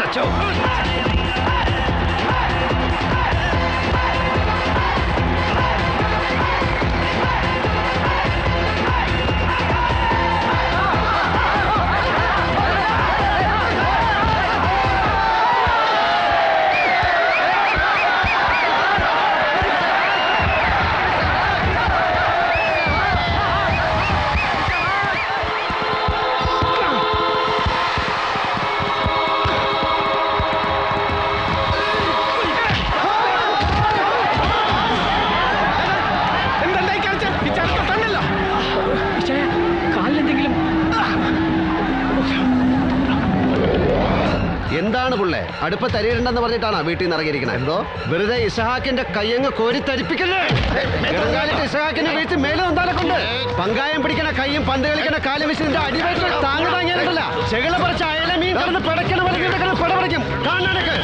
Tchau, tchau. അടുപ്പ് തരിയിടണ്ടെന്ന് പറഞ്ഞിട്ടാണ് വീട്ടിൽ നിന്ന് ഇറങ്ങിയിരിക്കുന്നത് എന്തോ? വെറുതെ ഇസഹാക്കിന്റെ കയ്യങ്ങ് കോരി തരിപ്പിക്കല്ലേ? ഇസഹാക്കിന്റെ വീട്ടിൽ മേലെ എന്താലെ പങ്കായം പിടിക്കണ കയ്യും പന്ത് കളിക്കണ കാലം വെച്ച് നിന്റെ അടിവയറ്റിൽ താങ്ങ് താങ്ങിയാലല്ല ചെകിള പറിച്ച അയല മീൻ കടന്ന് പിടക്കണ പോലെ പിടപടിക്കും കാണാനൊക്കെ.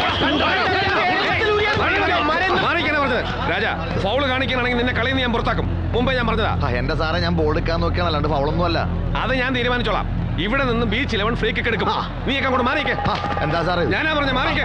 രാജാ ഫൗൾ കാണിക്കണമെങ്കിൽ നിന്നെ കളിയിൽ ഞാൻ പുറത്താക്കും. മുമ്പേ ഞാൻ പറഞ്ഞതാ. എന്റെ സാറേ ഞാൻ ബോൾ എടുക്കാൻ നോക്കിയാണ് അല്ലാണ്ട് ഫൗളൊന്നും അല്ല അത് ഞാൻ തീരുമാനിച്ചോളാം. ഇവിടെ നിന്ന് ബീച്ച് ഇലവൻ ഫ്രീ കിക്ക് എടുക്കും. നീ ഒക്കെ അങ്ങോട്ട് മാറിക്കേ. ആ, എന്താ സാറേ? ഞാനാ പറഞ്ഞ മാറിക്കേ.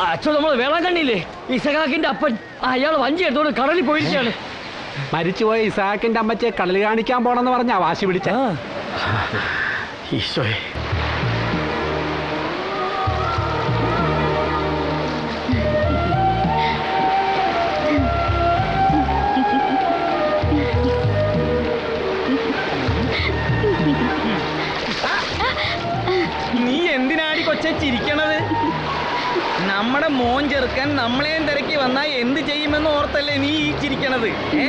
അച്ഛൻ നമ്മൾ വേളാങ്കണ്ണിയില്ലേ? ഇസഹാക്കിന്റെ അപ്പൻ. അയാൾ വഞ്ചി എടുത്തോണ്ട് കടലിൽ പോയിരിക്കുകയാണ്. മരിച്ചുപോയ ഇസാക്കിന്റെ അമ്മച്ചെ കടൽ കാണിക്കാൻ പോണെന്ന് പറഞ്ഞാ വാശി പിടിച്ച. ഈശോയെ. നീ എന്തിനാടി കൊച്ചെ ചിരിക്കണത്? നമ്മുടെ മോൻ ചെറുക്കൻ നമ്മളെയും തിരക്കി വന്നാ എന്ത് ചെയ്യുമെന്ന് ഓർത്തല്ലേ നീ ഈ ഏ?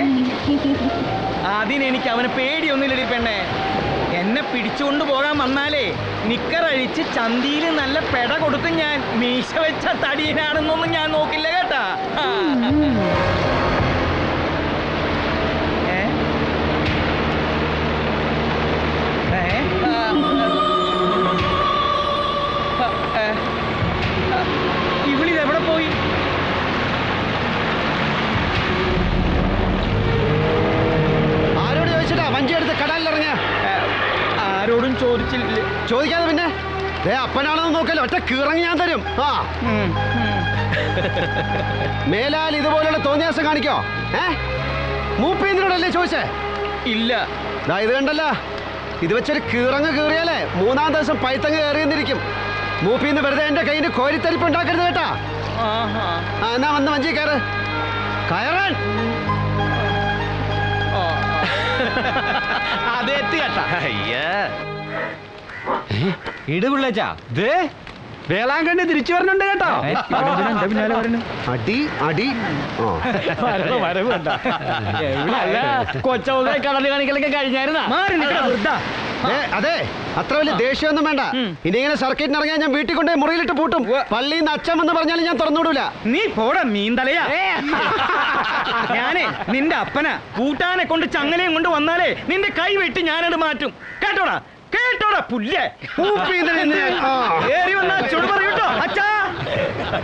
അതിനെനിക്ക് അവന് പേടിയൊന്നുമില്ലടി പെണ്ണേ. എന്നെ പിടിച്ചുകൊണ്ട് പോകാൻ വന്നാലേ നിക്കറഴിച്ച് ചന്തിയിൽ നല്ല പെട കൊടുക്കും ഞാൻ. മീശ വെച്ച തടിയനാണെന്നൊന്നും ഞാൻ നോക്കില്ല കേട്ടാ. ചോദിക്കാതെ പിന്നെ. ദേ അപ്പനാണെന്ന് നോക്കല്ലോ ഒറ്റ കിറങ്ങി ഞാൻ തരും. ആ. മേലാൽ ഇതുപോലുള്ള തോന്നിയാസം കാണിക്കോ? ഏ? മൂപ്പേന്ദ്രനോടല്ലേ ചോദിച്ചേ? ഇല്ല. ദാ ഇത് കണ്ടല്ല. ഇത് വെച്ചൊരു കീറങ്ങ് കീറിയാലേ മൂന്നാം ദിവസം പൈത്തങ്ങ് കയറിയെന്നിരിക്കും മൂപ്പിന്ന് വെറുതെ എന്റെ കയ്യിൽ കോരിത്തരിപ്പ് ഉണ്ടാക്കരുത് കേട്ടാ. ആഹാ. ആ എന്നാ വന്ന് വഞ്ചി കയറ്. കയറാൻ. അതെത്തി കേട്ടാ. എത്തി കേട്ടാ ഇടുപിള്ളച്ചാ ദേ വേളാങ്കണ്ണി തിരിച്ചു വരണുണ്ട് കേട്ടോ. അടി അടി. കാണിക്കലൊക്കെ കഴിഞ്ഞായിരുന്നാ? അതെ അത്ര വലിയ ദേഷ്യമൊന്നും വേണ്ട. ഇനി ഇങ്ങനെ സർക്കിറ്റിന് ഇറങ്ങിയാൽ ഞാൻ വീട്ടിൽ കൊണ്ടുപോയി മുറിയിലിട്ട് പൂട്ടും. പള്ളിയിൽ നിന്ന് അച്ഛൻ എന്ന് പറഞ്ഞാലും ഞാൻ തുറന്നുവിടൂല നീ പോട മീന്തലയാ ഞാനേ നിന്റെ അപ്പന. കൂട്ടാനെ കൊണ്ട് ചങ്ങലയും കൊണ്ട് വന്നാലേ നിന്റെ കൈ വെട്ടി ഞാനത് മാറ്റും. കേട്ടോടാ? കേട്ടോടാ പുല്ലേ. ഏറി വന്നാ ചുടു പറയൂട്ടോ അച്ഛാ.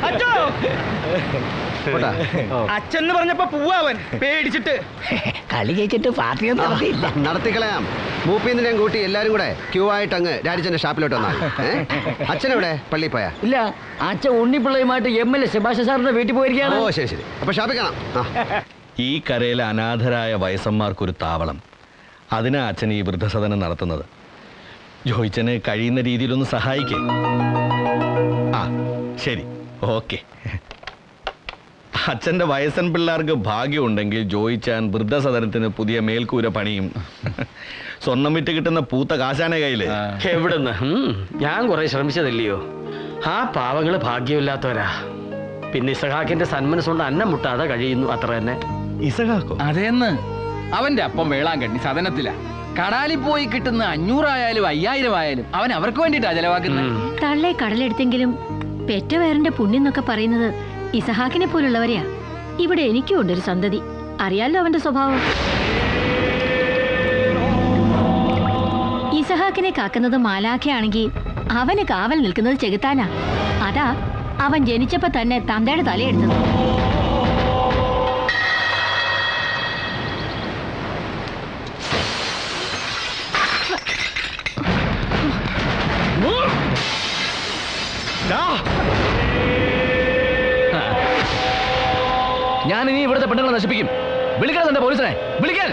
അച്ഛോ. എന്ന് പറഞ്ഞപ്പോ പൂവാവൻ പേടിച്ചിട്ട്. കളി ജയിച്ചിട്ട് പാർട്ടി നടത്തിക്കളയാം. മൂപ്പീന്നിനെയും കൂട്ടി എല്ലാരും കൂടെ ക്യൂ ആയിട്ട് അങ്ങ് രാജച്ചന്റെ ഷാപ്പിലോട്ട് വന്നാൽ. അച്ഛനെവിടെ പള്ളി പോയാ? ഇല്ല അച്ഛൻ ഉണ്ണിപ്പിള്ളയുമായിട്ട് എം എൽ എ സെബാസ്റ്റ്യൻ സാറിന്റെ വീട്ടിൽ പോയിരിക്കുകയാണ്. ഓ ശരി ശരി. അപ്പൊ ഷാപ്പിൽ കാണാം. ഈ കരയിലെ അനാഥരായ വയസ്സന്മാർക്കൊരു താവളം. അതിനാ അച്ഛൻ ഈ വൃദ്ധസദനം നടത്തുന്നത്. ജോയിച്ചന് കഴിയുന്ന രീതിയിലൊന്ന് സഹായിക്കേ. ആ ശരി. ഓക്കെ. അച്ഛന്റെ വയസ്സൻ പിള്ളേർക്ക് ഭാഗ്യമുണ്ടെങ്കിൽ ജോയിച്ചാൻ വൃദ്ധസദനത്തിന് പുതിയ മേൽക്കൂര പണിയും. സ്വർണം വിറ്റ് കിട്ടുന്ന പൂത്ത കാശാനെ കയ്യിൽ. എവിടുന്ന്? ഉം, ഞാൻ കുറെ ശ്രമിച്ചതല്ലയോ? ആ പാവങ്ങൾ ഭാഗ്യമില്ലാത്തവരാ. പിന്നെ ഇസഹാക്കിന്റെ സന്മനസ്സുകൊണ്ട് അന്നം മുട്ടാതെ കഴിയുന്നു അത്ര തന്നെ. ഇസഹാക്കോ? അതേന്ന്? അവന്റെ അപ്പം വേളാങ്കണ്ണി സദനത്തിലാ. കടാലി പോയി കിട്ടുന്ന അഞ്ഞൂറായാലും അയ്യായിരം ആയാലും അവൻ അവർക്ക് വേണ്ടിട്ടാ ചെലവാക്കുന്നത്. തള്ളെ കടലെടുത്തെങ്കിലും പെറ്റവയറിന്റെ പുണ്യം എന്നൊക്കെ പറയുന്നത് ഇസഹാക്കിനെ പോലുള്ളവരെയാ. ഇവിടെ എനിക്കും ഉണ്ടൊരു സന്തതി. അറിയാലോ അവന്റെ സ്വഭാവം. ഇസഹാക്കിനെ കാക്കുന്നത് മാലാഖയാണെങ്കിൽ അവന് കാവൽ നിൽക്കുന്നത് ചെകുത്താനാ. അതാ അവൻ ജനിച്ചപ്പോ തന്നെ തന്തയുടെ തലയെടുത്തത്. നശിപ്പിക്കും. വിളിക്കണം തന്റെ പോലീസിനെ? വിളിക്കാൻ.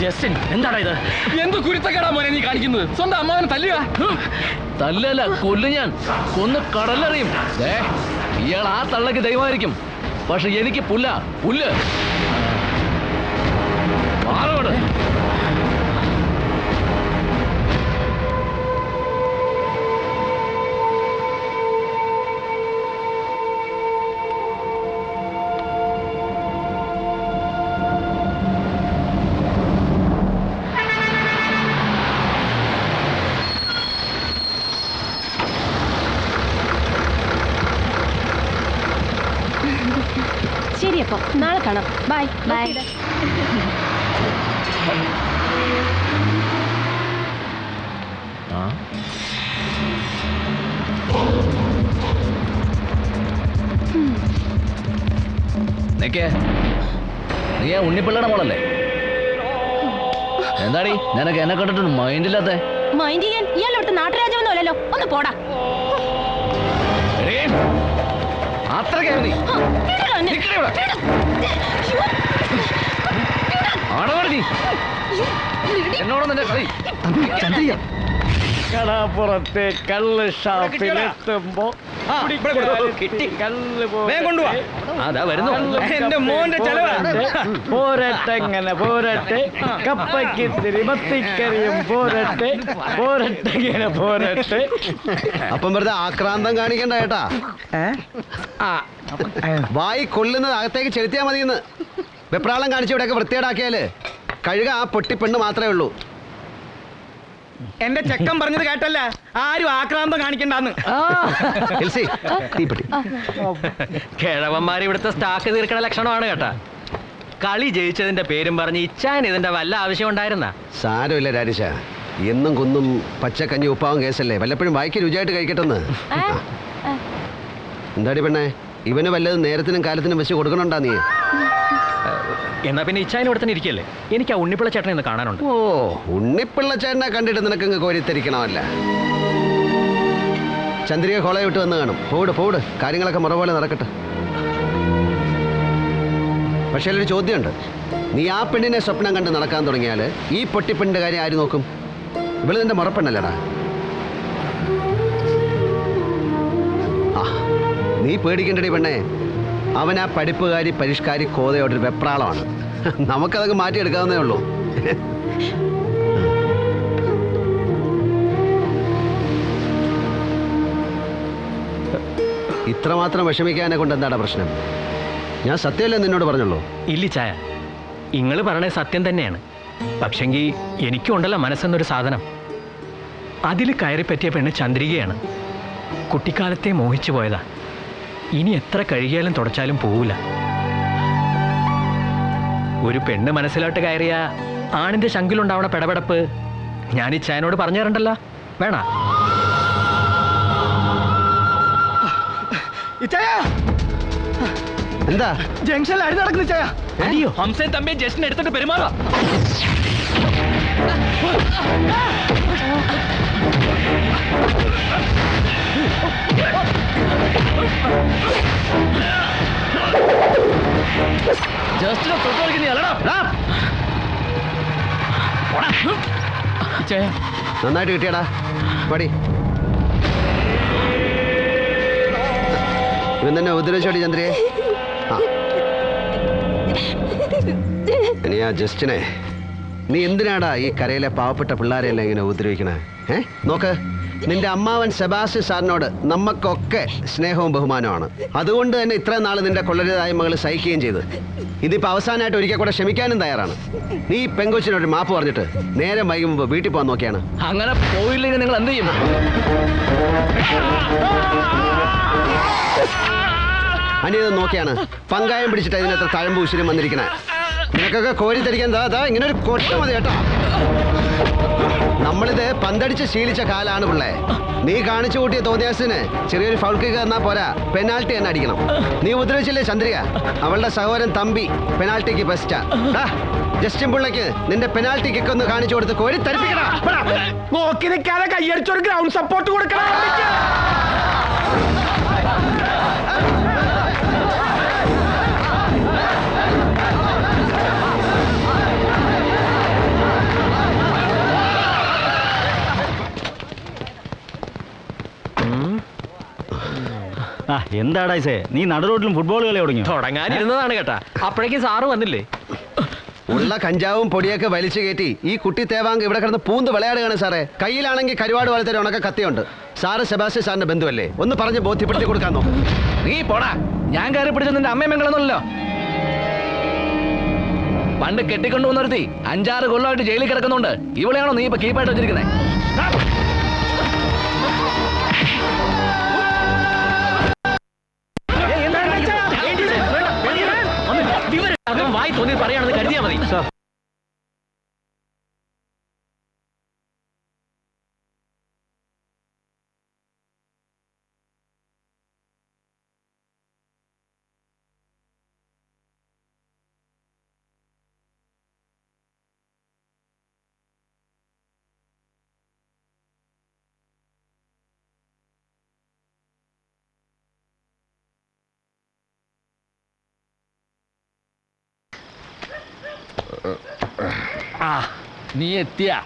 ജസ്റ്റിൻ എന്താടാ ഇത്? എന്ത് കുരുത്തക്കേടാ മോനെ നീ കാണിക്കുന്നത്? സ്വന്തം അമ്മാവനെ തല്ലുക. തല്ലല്ല കൊല്ലു ഞാൻ. കൊന്ന് കടലറിയും. ഇയാൾ ആ തള്ളക്ക് ദൈവമായിരിക്കും. പക്ഷെ എനിക്ക് പുല്ല പുല്ല്. മാറോട് നിക്കേ. നീ ആ ഉണ്ണിപ്പിള്ളയുടെ മോളല്ലേ? എന്താടി? നിനക്ക് എന്നെ കണ്ടിട്ട് മൈൻഡില്ലാത്ത മൈൻഡ് ചെയ്യാൻ ഇയാൾ ഇവിടുത്തെ അല്ലല്ലോ? ഒന്ന് പോടാ. അത്രയ്ക്കായിരുന്നു നീ ആ, വിടടാ എന്നെ. നിക്കടി ഇവിടെ. അയ്യോ. ആണോ നീ എന്നോട് നിന്റെ കളി ചന്ദ്രിക. കടാപ്പുറത്തെ കള്ള് ഷാപ്പിലെത്തുമ്പോ കിട്ടി. കള്ള് വേഗം കൊണ്ടുവാ. അതാ വരുന്നു. എന്റെ മോന്റെ ചെലവാ. പോരട്ടെ കപ്പയ്ക്ക് ഇത്തിരി മത്തിക്കറിയും പോരട്ടെ പോരട്ടെ ഇങ്ങനെ പോരട്ടെ. അപ്പം വെറുതെ ആക്രാന്തം കാണിക്കണ്ട ഏട്ടാ. വായി കൊള്ളുന്നത് അകത്തേക്ക് ചെലുത്തിയാ മതിയെന്ന്. വെപ്രാളം കാണിച്ച് ഇവിടെയൊക്കെ വൃത്തിയേടാക്കിയാൽ കഴുക ആ പൊട്ടി പെണ്ണ് മാത്രമേ ഉള്ളൂ. എന്റെ ചെക്കൻ പറഞ്ഞത് കേട്ടല്ല? ആരും ആക്രാന്തം കാണിക്കണ്ടെന്ന്. എൽസി തീപ്പെട്ടി. കിഴവന്മാർ ഇവിടുത്തെ സ്റ്റാക്ക് തീർക്കണ ലക്ഷണമാണ് കേട്ടാ. കളി ജയിച്ചതിന്റെ പേരും പറഞ്ഞ് ഇച്ചാൻ ഇതിന്റെ വല്ല ആവശ്യം ഉണ്ടായിരുന്ന? സാരമില്ല രാജേഷ. എന്നും കുന്നും പച്ചക്കഞ്ഞി ഉപ്പാവും കേസല്ലേ. വല്ലപ്പോഴും വായിക്ക് രുചിയായിട്ട് കഴിക്കട്ടെന്ന്. എന്താടി പെണ്ണേ? ഇവന് വല്ലതും നേരത്തിനും കാലത്തിനും വെച്ച് കൊടുക്കണുണ്ടാ നീ? എന്നാ പിന്നെ ഇച്ചായൻ ഇവിടെ തന്നെ ഇരിക്കല്ലേ? എനിക്ക് ആ ഉണ്ണിപ്പിള്ള ചേട്ടനെ ഒന്ന് കാണാനുണ്ട്. ഓ ഉണ്ണിപ്പിള്ള ചേട്ടനെ കണ്ടിട്ട് നിനക്കങ്ങ് കോരിത്തിരിക്കണമല്ല? ചന്ദ്രിക കോളെ വിട്ട് വന്ന് കാണും. പോട് പോട്. കാര്യങ്ങളൊക്കെ മുറ പോലെ നടക്കട്ടെ. പക്ഷേ ഒരു ചോദ്യമുണ്ട്. നീ ആ പെണ്ണിനെ സ്വപ്നം കണ്ട് നടക്കാൻ തുടങ്ങിയാൽ ഈ പൊട്ടിപ്പെണ്ണിന്റെ കാര്യം ആര് നോക്കും? ഇവൾ നിന്റെ മുറപ്പെണ്ണല്ലടാ? ആ നീ പേടിക്കണ്ടടി പെണ്ണേ. അവൻ ആ പഠിപ്പുകാരി പരിഷ്കാരി കോതയോടൊരു വെപ്രാളമാണ്. നമുക്കതൊക്കെ മാറ്റിയെടുക്കാവുന്നേ ഉള്ളൂ. ഇത്രമാത്രം വിഷമിക്കാനെ കൊണ്ട് എന്താണ് പ്രശ്നം? ഞാൻ സത്യമല്ലേ നിന്നോട് പറഞ്ഞുള്ളൂ? ഇല്ല ചായ. നിങ്ങൾ പറയണേ സത്യം തന്നെയാണ്. പക്ഷെങ്കിൽ എനിക്കും ഉണ്ടല്ലോ മനസ്സെന്നൊരു സാധനം. അതിൽ കയറിപ്പറ്റിയ പെണ്ണ് ചന്ദ്രികയാണ്. കുട്ടിക്കാലത്തെ മോഹിച്ചു പോയതാ. ഇനി എത്ര കഴുകിയാലും തുടച്ചാലും പോവില്ല ഒരു പെണ്ണ് മനസ്സിലോട്ട് കയറിയ ആണിന്റെ ശങ്കിലുണ്ടാവണ പെടപെടപ്പ് ഞാൻ ഈ ചായനോട് പറഞ്ഞു തരണ്ടല്ലോ. വേണ? എന്താ? ജംഗ്ഷനിൽ അടി നടക്കുന്ന ചായ അടിയോ ഹംസൻ തമ്മിയെ ജസ്റ്റിനെ എടുത്തിട്ട് പെരുമാറാം ജസ്റ്റിനെ തൊട്ട് കളിക്കുന്ന അല്ലടാ ചായ നന്നായിട്ട് കിട്ടിയടാ. പടി. ഇവൻ തന്നെ ഉപദ്രവിച്ചോടി ചന്ദ്രയെ? ആ. ഇനി ആ ജസ്റ്റിനെ നീ എന്തിനാടാ ഈ കരയിലെ പാവപ്പെട്ട പിള്ളേരെല്ലാം ഇങ്ങനെ ഉപദ്രവിക്കണേ? ഏ? നോക്ക്. നിന്റെ അമ്മാവൻ സെബാസ്റ്റ്യൻ സാറിനോട് നമുക്കൊക്കെ സ്നേഹവും ബഹുമാനമാണ് അതുകൊണ്ട് തന്നെ ഇത്രയും നാൾ നിന്റെ കൊള്ളരുതായ മകൾ സഹിക്കുകയും ചെയ്തു. ഇതിപ്പോ അവസാനമായിട്ട് ഒരിക്കൽ കൂടെ ക്ഷമിക്കാനും തയ്യാറാണ്. നീ പെങ്കൊച്ചിനോട് മാപ്പ് പറഞ്ഞിട്ട് നേരെ വൈകുമ്പോ വീട്ടിൽ പോകാൻ നോക്കിയാണ്. അങ്ങനെ പോയില്ലെങ്കിൽ നിങ്ങൾ എന്ത് ചെയ്യും? അനിയത് നോക്കിയാണ്. പങ്കായം പിടിച്ചിട്ട് അതിനകത്ത് തഴമ്പ് ഉശിരും വന്നിരിക്കണേ. നിനക്കൊക്കെ കോരി തരിക്കാൻ ദാ ദാ ഇങ്ങനെ ഒരു കൊട്ട മതി കേട്ടോ. നമ്മളിത് പന്തടിച്ച് ശീലിച്ച കാലാണ് പിള്ളേ. നീ കാണിച്ചു കൂട്ടിയ തോന്നിയാസിന് ചെറിയൊരു ഫൗൾ കിക്ക് തന്നാ പോരാ. പെനാൽറ്റി തന്നെ അടിക്കണം. നീ ഉപദ്രവിച്ചില്ലേ ചന്ദ്രിക? അവളുടെ സഹോദരൻ തമ്പി പെനാൽറ്റിക്ക് ബെസ്റ്റാ ജസ്റ്റിൻ പിള്ളയ്ക്ക് നിന്റെ പെനാൽറ്റി കിക്ക് ഒന്ന് കാണിച്ചു കൊടുത്ത് കോരി തരിപ്പിക്കണം കൈയടിച്ചൊരു ഗ്രൗണ്ട് സപ്പോർട്ട് കൊടുക്കണം. എന്താടാ ഇസേ? നീ നടുറോട്ടിലും ഫുട്ബോൾ കളി തുടങ്ങി തുടങ്ങാനിരുന്നതാണ് കേട്ടാ. അപ്പോഴേക്കും സാറ് വന്നില്ലേ? ഉള്ള കഞ്ചാവും പൊടിയൊക്കെ വലിച്ചു കയറ്റി ഈ കുട്ടി തേവാങ്ക് ഇവിടെ കിടന്ന് പൂന്ത് വിളയാടുകയാണ് സാറേ. കയ്യിലാണെങ്കിൽ കരുവാട് പോലത്തെ ഉണക്ക കത്തിയുണ്ട്. സാറ് സെബാസ്റ്റ്യൻ സാറിന്റെ ബന്ധുവല്ലേ? ഒന്ന് പറഞ്ഞ് ബോധ്യപ്പെടുത്തി കൊടുക്കാൻ നോക്കും. നീ പോടാ. ഞാൻ കയറി പിടിച്ച നിന്റെ അമ്മയും മംഗളൊന്നുമല്ലോ പണ്ട് കെട്ടിക്കൊണ്ടു വന്നൊരുത്തി അഞ്ചാറ് കൊല്ലമായിട്ട് ജയിലിൽ കിടക്കുന്നുണ്ട്. ഇവിടെയാണോ നീ ഇപ്പൊ കീപ്പായിട്ട് വെച്ചിരിക്കുന്നത് വായി തോന്നി പറയാണെന്ന് കരുതിയാ മതി. ആ നീ എത്തിയ.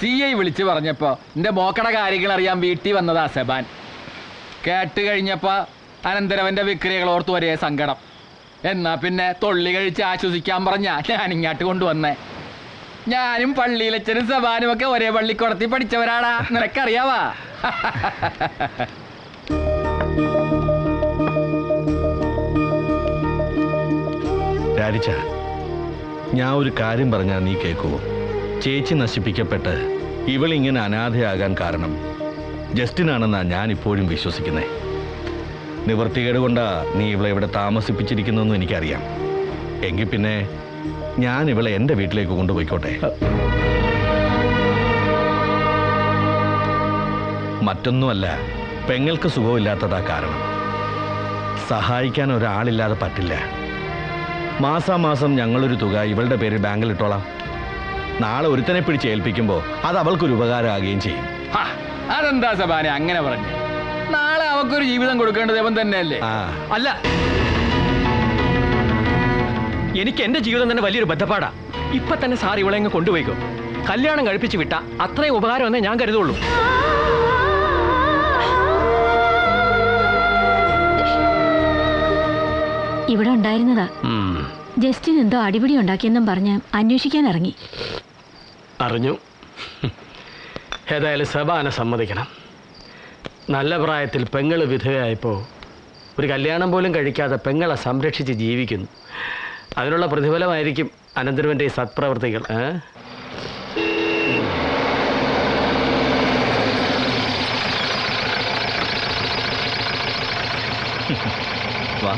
സി ഐ വിളിച്ചു പറഞ്ഞപ്പോ എന്റെ മോക്കട കാര്യങ്ങൾ അറിയാൻ വീട്ടിൽ വന്നതാ സെബാൻ. കേട്ട് കഴിഞ്ഞപ്പോ അനന്തരവന്റെ വിക്രിയകൾ ഓർത്ത് ഒരേ സങ്കടം. എന്നാ പിന്നെ തൊള്ളി കഴിച്ച് ആശ്വസിക്കാൻ പറഞ്ഞ ഞാൻ ഇങ്ങോട്ട് കൊണ്ടുവന്നേ. ഞാനും പള്ളിയിലച്ചനും സബാനും ഒക്കെ ഒരേ പള്ളിക്കുടത്തി പഠിച്ചവരാടാ. നിനക്കറിയാവാ? രാരിച്ച ഞാൻ ഒരു കാര്യം പറഞ്ഞാൽ നീ കേൾക്കുമോ ചേച്ചി നശിപ്പിക്കപ്പെട്ട് ഇവളിങ്ങനെ അനാഥയാകാൻ കാരണം ജസ്റ്റിനാണെന്നാ ഞാൻ ഇപ്പോഴും വിശ്വസിക്കുന്നത് നിവൃത്തികേട് കൊണ്ടാ നീ ഇവളെ ഇവിടെ താമസിപ്പിച്ചിരിക്കുന്നതെന്ന് എനിക്കറിയാം. എങ്കിൽ പിന്നെ ഞാൻ ഇവളെ എന്റെ വീട്ടിലേക്ക് കൊണ്ടുപോയിക്കോട്ടെ? മറ്റൊന്നുമല്ല പെങ്ങൾക്ക് സുഖമില്ലാത്തതാ കാരണം. സഹായിക്കാൻ ഒരാളില്ലാതെ പറ്റില്ല. മാസാമാസം ഞങ്ങളൊരു തുക ഇവളുടെ പേരിൽ ബാങ്കിൽ ഇട്ടോളാം. നാളെ ഒരുത്തനെ പിടിച്ച് ഏൽപ്പിക്കുമ്പോൾ അത് അവൾക്കൊരു ഉപകാരമാകുകയും ചെയ്യും. ഹ, അതെന്താ സബാനെ അങ്ങനെ പറഞ്ഞു? നാളെ അവക്കൊരു ജീവിതം കൊടുക്കേണ്ടത് അവൻ തന്നെയല്ലേ? ആ. അല്ല. എനിക്ക് എന്റെ ജീവിതം തന്നെ വലിയൊരു ബന്ധപ്പാടാ ഇപ്പൊ തന്നെ സാർ ഇവളെ അങ്ങ് കൊണ്ടുപോയിക്കോ. കല്യാണം കഴിപ്പിച്ച് വിട്ട അത്രയും ഉപകാരം എന്നേ ഞാൻ കരുതുള്ളൂ. ഇവിടെ ഉണ്ടായിരുന്നതാ. ജസ്റ്റിൻ എന്തോ അടിപിടി ഉണ്ടാക്കിയെന്നും പറഞ്ഞ് അന്വേഷിക്കാൻ ഇറങ്ങി. അറിഞ്ഞു. ഏതായാലും സബാന സമ്മതിക്കണം. നല്ല പ്രായത്തിൽ പെങ്ങൾ വിധവയായപ്പോൾ ഒരു കല്യാണം പോലും കഴിക്കാതെ പെങ്ങളെ സംരക്ഷിച്ച് ജീവിക്കുന്നു. അതിനുള്ള പ്രതിഫലമായിരിക്കും അനന്തരവന്റെ ഈ സത്പ്രവർത്തികൾ ഏ? വാ.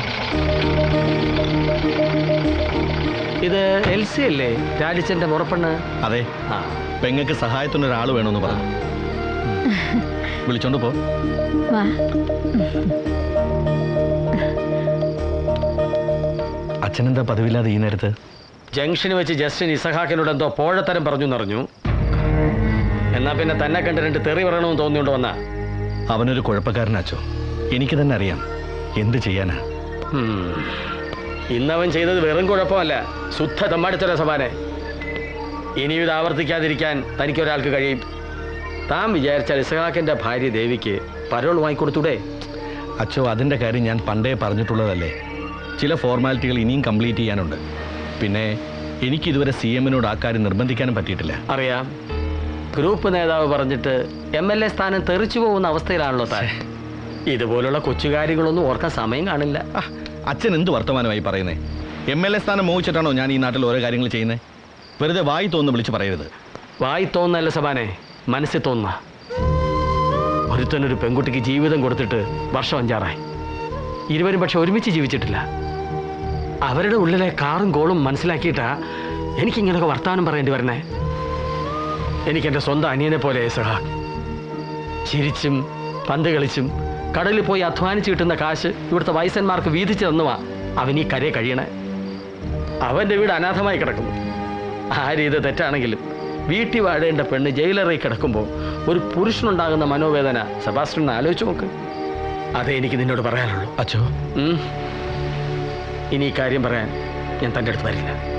ഇത് എൽ സി അല്ലേ? രാജിച്ചന്റെ മുറപ്പെണ്ണ്? അതെ. ആ. പെങ്ങക്ക് സഹായത്തിന് ഒരാൾ വേണമെന്ന് പറഞ്ഞു വിളിച്ചോണ്ട് പോ. അച്ഛനെന്താ പതിവില്ലാതെ ഈ നേരത്ത്? ജംഗ്ഷന് വെച്ച് ജസ്റ്റിൻ ഇസഹാക്കിനോട് എന്തോ പോഴത്തരം പറഞ്ഞു എന്നറിഞ്ഞു എന്നാ പിന്നെ തന്നെ കണ്ട് രണ്ട് തെറി പറയണമെന്ന് തോന്നിയോണ്ട് വന്ന? അവനൊരു കുഴപ്പക്കാരനാച്ചോ. എനിക്ക് തന്നെ അറിയാം. എന്ത് ചെയ്യാനാ? ഇന്നവൻ ചെയ്തത് വെറും കുഴപ്പമല്ല. ശുദ്ധ തമ്മാടിത്തര സമാനെ ഇനിയും ഇത് ആവർത്തിക്കാതിരിക്കാൻ തനിക്കൊരാൾക്ക് കഴിയും. താൻ വിചാരിച്ചാൽ ഇസഹാക്കിന്റെ ഭാര്യ ദേവിക്ക് പരോൾ വാങ്ങിക്കൊടുത്തൂടെ? അച്ചോ അതിന്റെ കാര്യം ഞാൻ പണ്ടേ പറഞ്ഞിട്ടുള്ളതല്ലേ. ചില ഫോർമാലിറ്റികൾ ഇനിയും കംപ്ലീറ്റ് ചെയ്യാനുണ്ട്. പിന്നെ എനിക്കിതുവരെ സി എമ്മിനോട് ആ കാര്യം നിർബന്ധിക്കാനും പറ്റിയിട്ടില്ല. അറിയാം. ഗ്രൂപ്പ് നേതാവ് പറഞ്ഞിട്ട് എം എൽ എ സ്ഥാനം തെറിച്ചു പോകുന്ന അവസ്ഥയിലാണല്ലോ താൻ. ഇതുപോലുള്ള കൊച്ചുകാര്യങ്ങളൊന്നും ഓർക്കാൻ സമയം കാണില്ല. ആ, അച്ഛൻ എന്ത് വർത്തമാനമായി പറയുന്നേ? എം എൽ എ സ്ഥാനം മോഹിച്ചിട്ടാണോ ഞാൻ ഈ നാട്ടിൽ ഓരോ കാര്യങ്ങൾ ചെയ്യുന്നത് വെറുതെ വായി തോന്നുന്നു വിളിച്ച് പറയരുത്. വായി തോന്നല്ല സബാനെ മനസ്സിൽ തോന്നുന്ന ഒരുത്തനൊരു പെൺകുട്ടിക്ക് ജീവിതം കൊടുത്തിട്ട് വർഷം അഞ്ചാറായി. ഇരുവരും പക്ഷെ ഒരുമിച്ച് ജീവിച്ചിട്ടില്ല. അവരുടെ ഉള്ളിലെ കാറും കോളും മനസ്സിലാക്കിയിട്ടാ എനിക്കിങ്ങനെയൊക്കെ വർത്തമാനം പറയേണ്ടി വരണേ. എനിക്കെന്റെ സ്വന്തം അനിയനെ പോലെ സഹ. ചിരിച്ചും പന്ത് കളിച്ചും കടലിൽ പോയി അധ്വാനിച്ച് കിട്ടുന്ന കാശ് ഇവിടുത്തെ വയസ്സന്മാർക്ക് വീതിച്ചു തന്നുവാ. അവൻ ഈ കരയെ കഴിയണേ. അവന്റെ വീട് അനാഥമായി കിടക്കുന്നു. ആ രീതി തെറ്റാണെങ്കിലും വീട്ടിൽ വാഴേണ്ട പെണ്ണ് ജയിലറിൽ കിടക്കുമ്പോൾ ഒരു പുരുഷനുണ്ടാകുന്ന മനോവേദന സെബാസ്റ്റ്യൻ ആലോചിച്ച് നോക്ക്. അതേ എനിക്ക് നിന്നോട് പറയാനുള്ളൂ. അച്ഛോ. ഇനി ഈ കാര്യം പറയാൻ ഞാൻ തന്റെ അടുത്ത് വരില്ല.